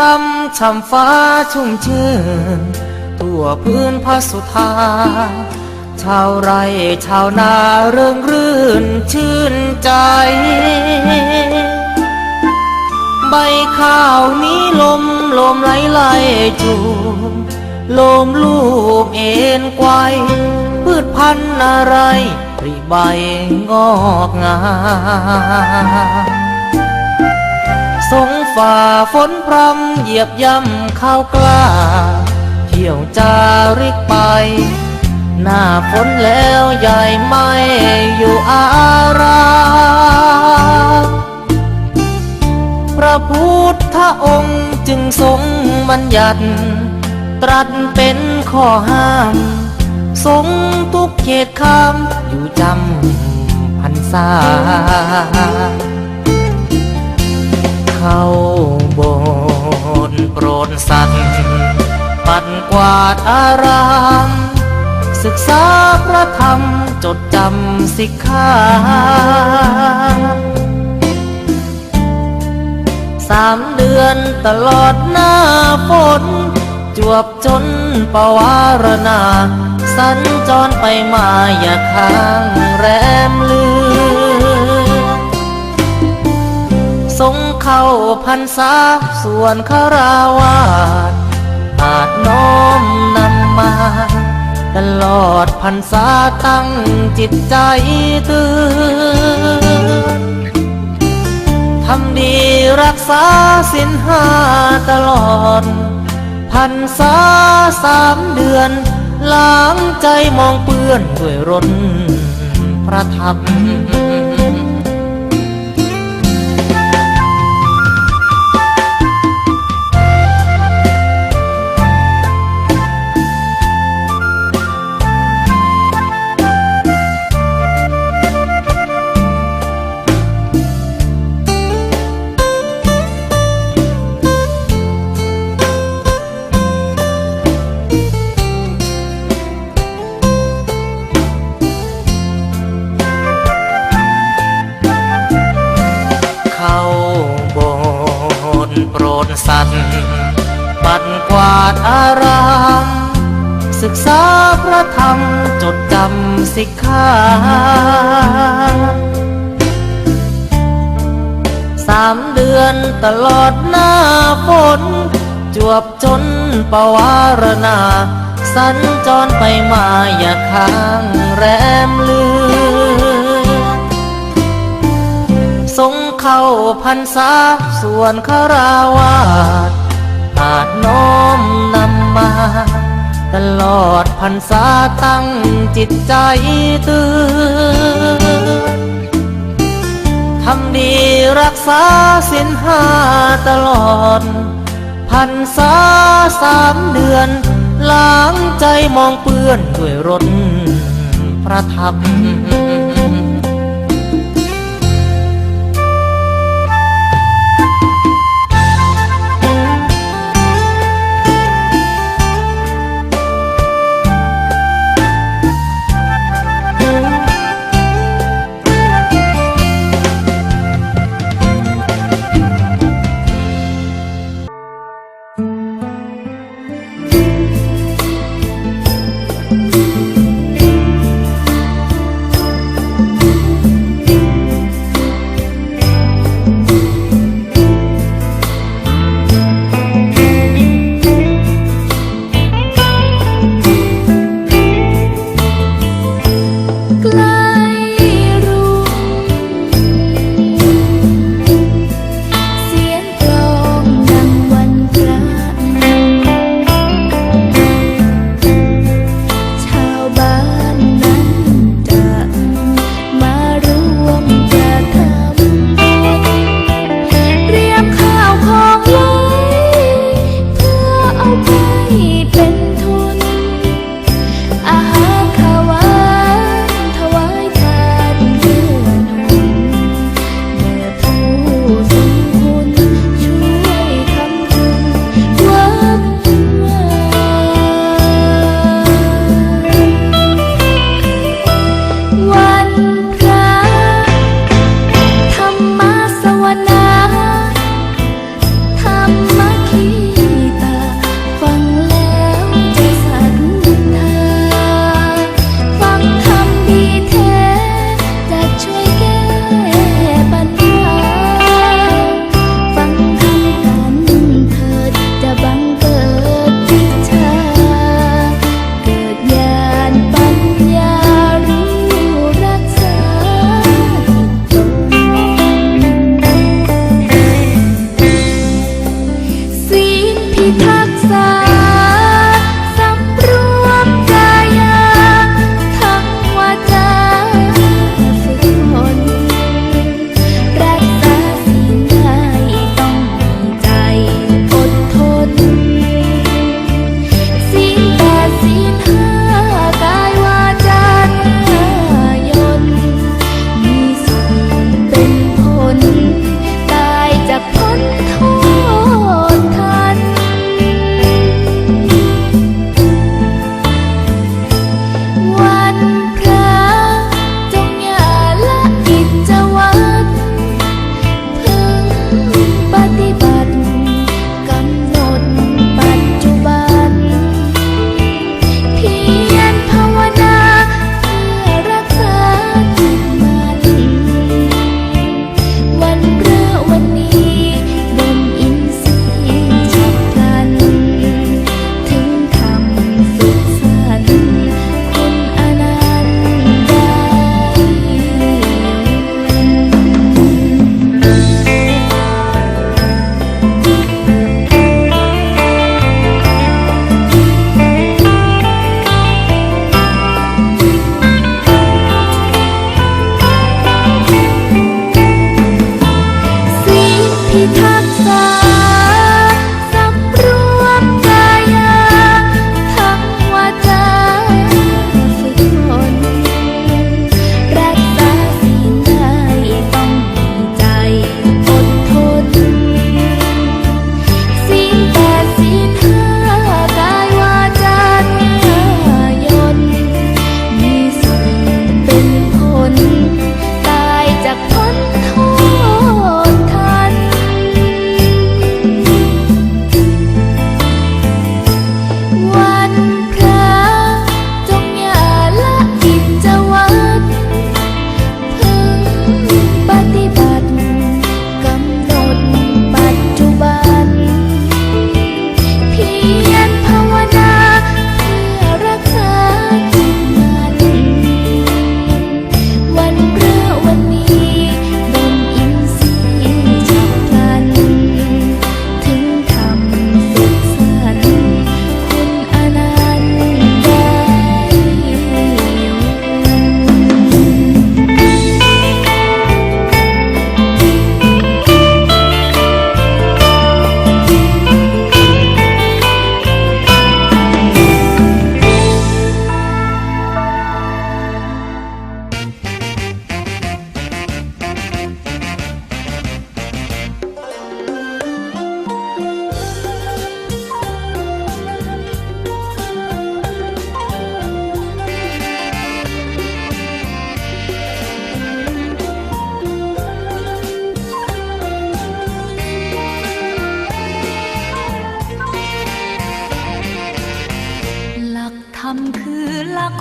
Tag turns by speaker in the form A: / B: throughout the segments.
A: รำช่ำฟ้าชุ่มชื่น ทั่วพื้นพระสุธา ชาวไร่ชาวนาเริงรื่นชื่นใจ ใบข้าวนี้ลมลมไหลไหลจูมลมลูบเอ็นไกวพืชพันธุ์อะไรปริใบงอกงาม สงฝ่าฝนพรำเหยียบย่ำข้าวกล้า เที่ยวจาริกไป หน้าฝนแล้วใหญ่ไม่อยู่อารามพระพุทธองค์จึงทรงบัญญัติ ตรัสเป็นข้อห้ามทรงทุกเขตคำอยู่จำพรรษา เข้าโบสถ์โปรดสัตว์ปัดกวาดอาราม ศึกษาพระธรรมจดจำสิกขาสามเดือนตลอดหน้าฝน จวบจนปวารณา สัญจรไปมาอย่าค้างแรมเลือ เข้าพันษาส่วนคาราวาสอาจน้อมนำมา ตลอดพันษาตั้งจิตใจตื่นทำดีรักษาสินห้าตลอด พันษาสามเดือน ล้างใจมองเปื้อนด้วยรนพระธรารามศึกษาพระธรรมจดจำสิกขาสามเดือนตลอดหน้าฝน จวบจนปวารณา สัญจรไปมาอย่าค้างแรมเลือทรงเข้าพันษาส่วนคาราวาสอาจน้อมนำ มา ตลอดพันษาตั้งจิตใจตื่นทำดีรักษาสินห้าตลอดพันษาสามเดือนล้างใจมองเปื้อนด้วยรนพระธร ร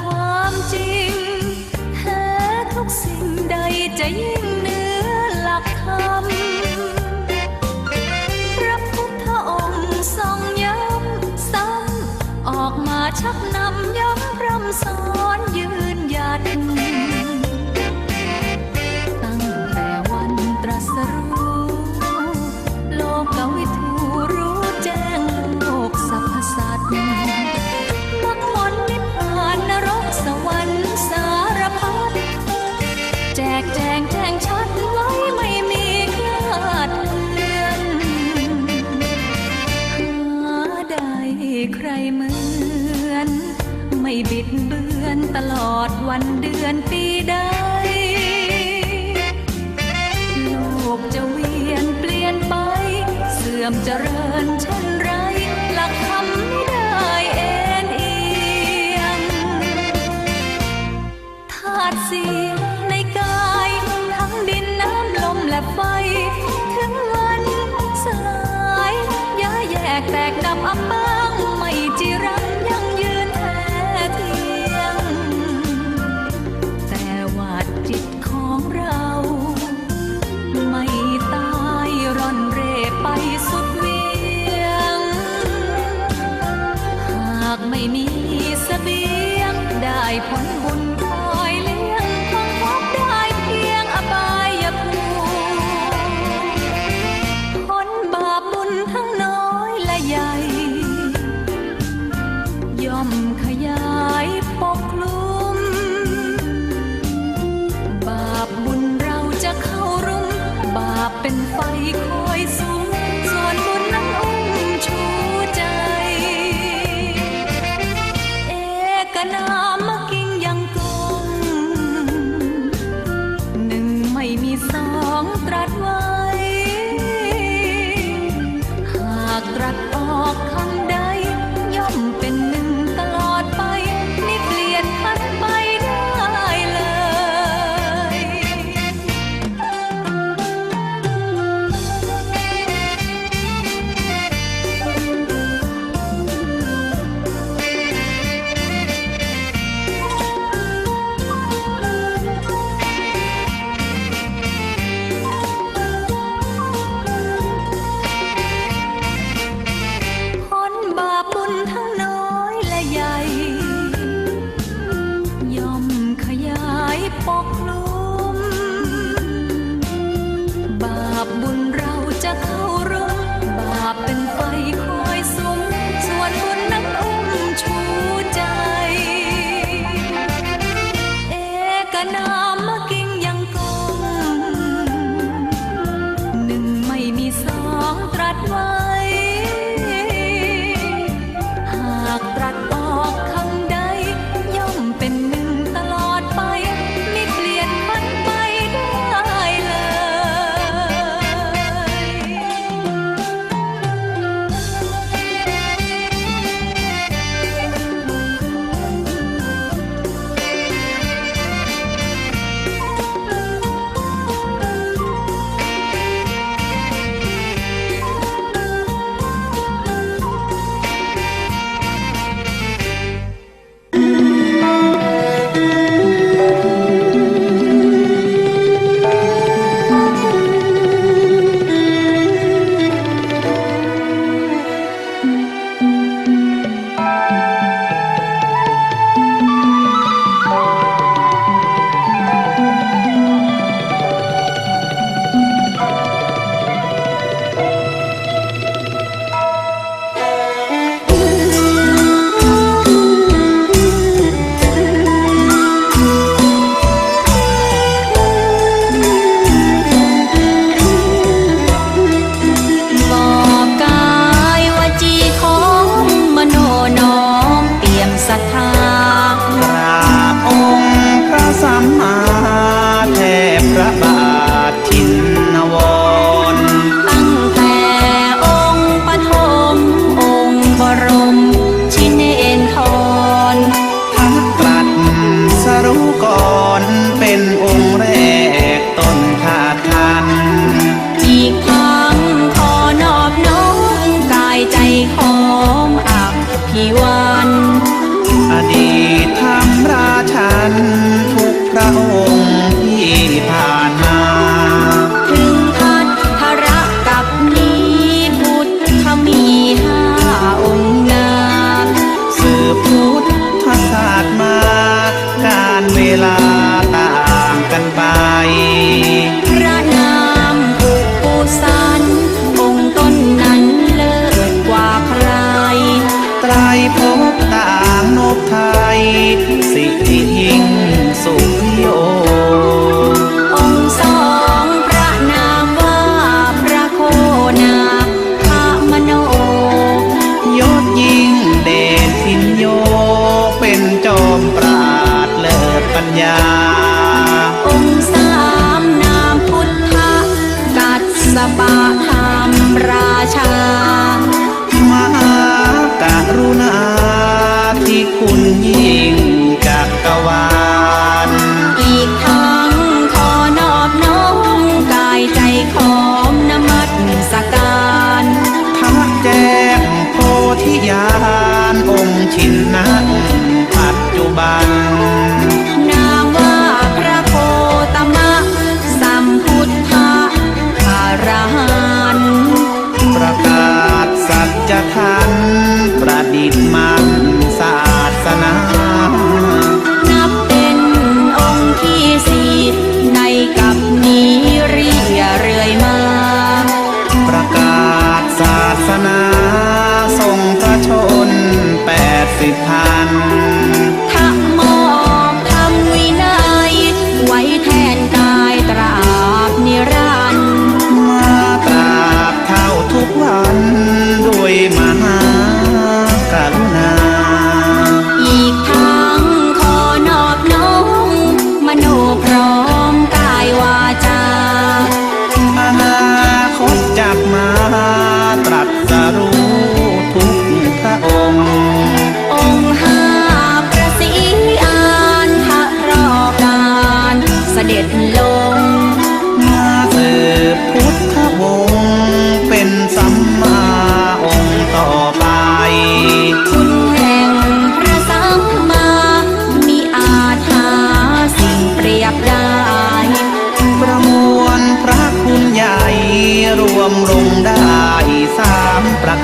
B: ความจริงแท้ทุกสิ่งใดจะยิ่งเนื้อหลักธรรมพระพุทธองค์ทรงย้ำซ้ำออกมาชักนำย้ำพร่ำสอนยืนยัน 黄莉 come down.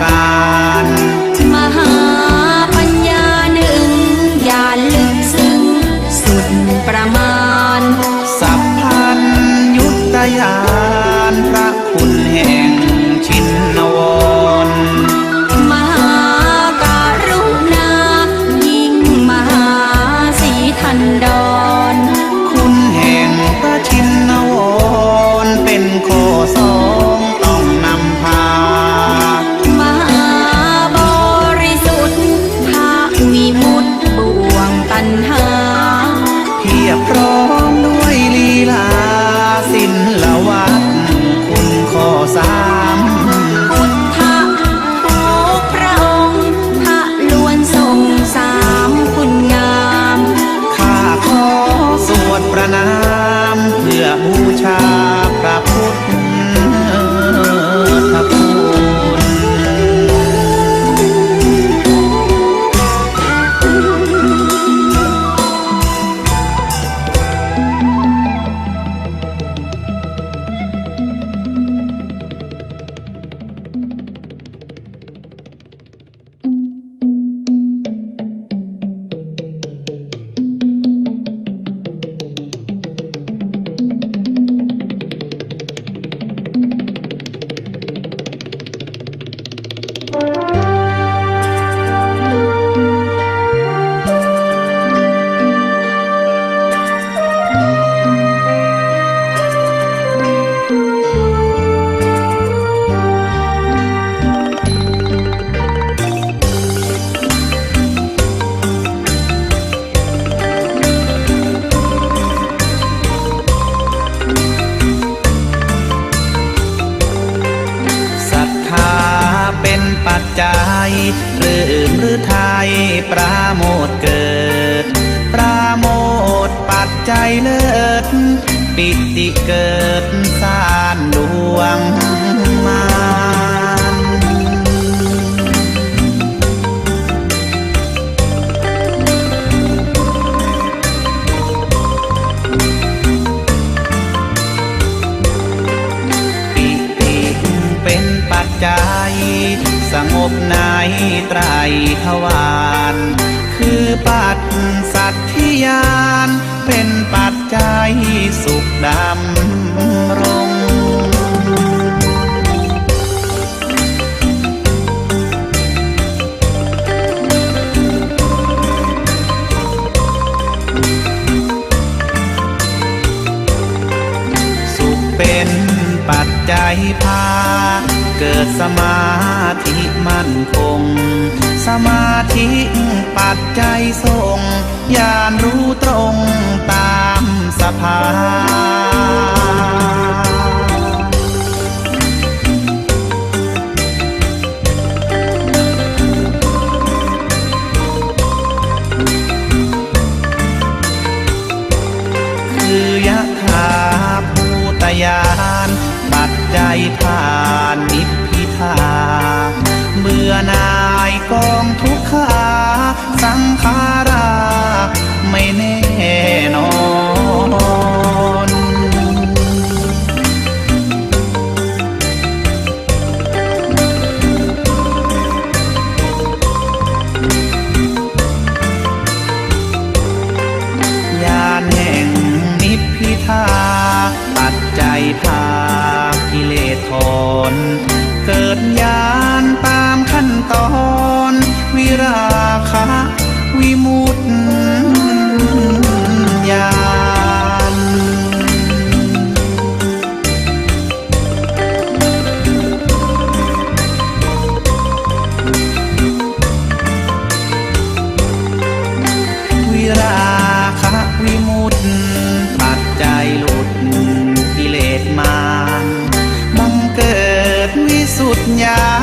B: กา ดสานดวงมานปีติเป็นปัจจัย สงบใน
C: ไต
B: รทวาร
C: คือ
B: ปัจ
C: สัจทิยานเป็นปัจใจสุขดำรง จพา เกิดสมาธิมั่นคง สมาธิปัจจัยทรงญาณรู้ตรงตามสภา สังขารา ไม่แน่ สุดยา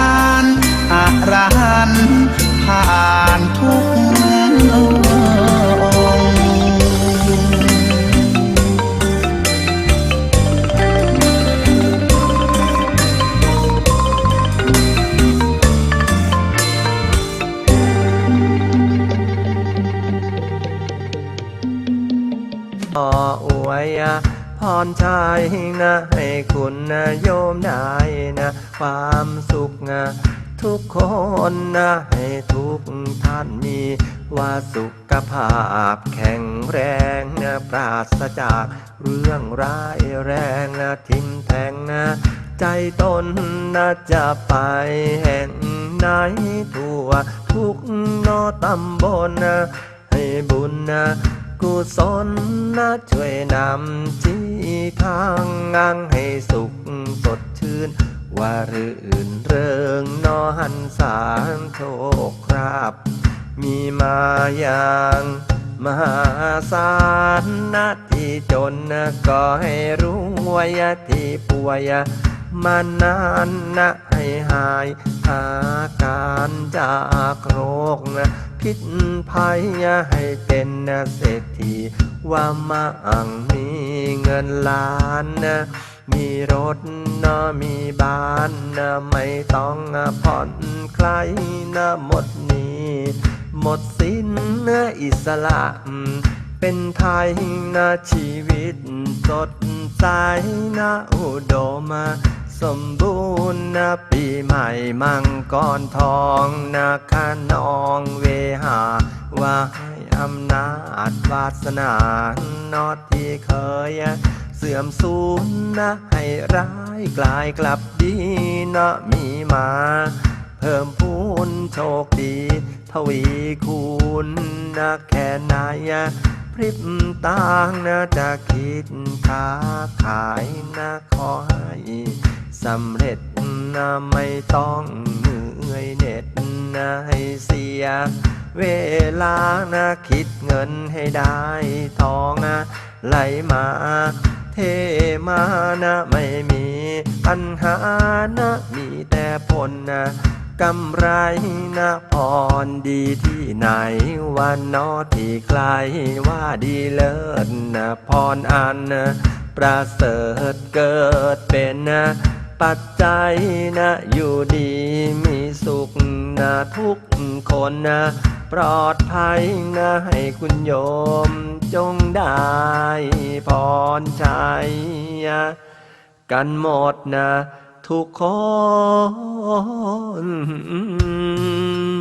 C: ค
D: วามสุขนะทุกคนนะให้ทุกท่านมีว่าสุขภาพแข็งแรงนะปราศจากเรื่องร้ายแรงนะทิมแทงนะใจตนนะจะไปแห่งไหนทั่วทุกนอตำบลนะให้บุญนะกุศลนะช่วยนำชี้ทางงางให้สุขสดชื่น ว่ารื่นเริงนอหันสารโชคครับมีมาอย่างมหาศาลนะที่จนก็ให้รู้วยที่ป่วยมานานนะให้หายอาการจากโรคนะพิษภัยให้เป็นเศรษฐีว่ามาอังมีเงินล้านนะ มีรถนะมีบ้านนะไม่ต้องผ่อนใครนะหมดหนี้หมดสิ้นนะอิสระ เป็นไทยนะชีวิตสดใสนะอุดมสมบูรณ์นะปีใหม่มังกรทองนะขนองเวหาว่าให้อำนาจวาสนานอดที่เคย สื่อมสูญนะให้ร้ายกลายกลับดีนะมีมา เพิ่มพูนโชคดี ทวีคูณนะแค่ไหนอะพริบตางนะจะคิดค้าขายนะขอให้สำเร็จนะไม่ต้องเหนื่อยเหน็ดนะให้เสีย เวลานะคิดเงินให้ได้ทองนะไหลมา เทมานะไม่มีปัญหานะมีแต่ผลนะกำไรนะพรดีที่ไหนวันนอที่ใครว่าดีเลิศนะพรอันนะประเสริฐเกิดเป็นนะ ปัจจัยนะอยู่ดีมีสุขนะทุกคนนะ ปลอดภัยนะให้คุณโยมจงได้พรชัยกันหมดนะทุกคน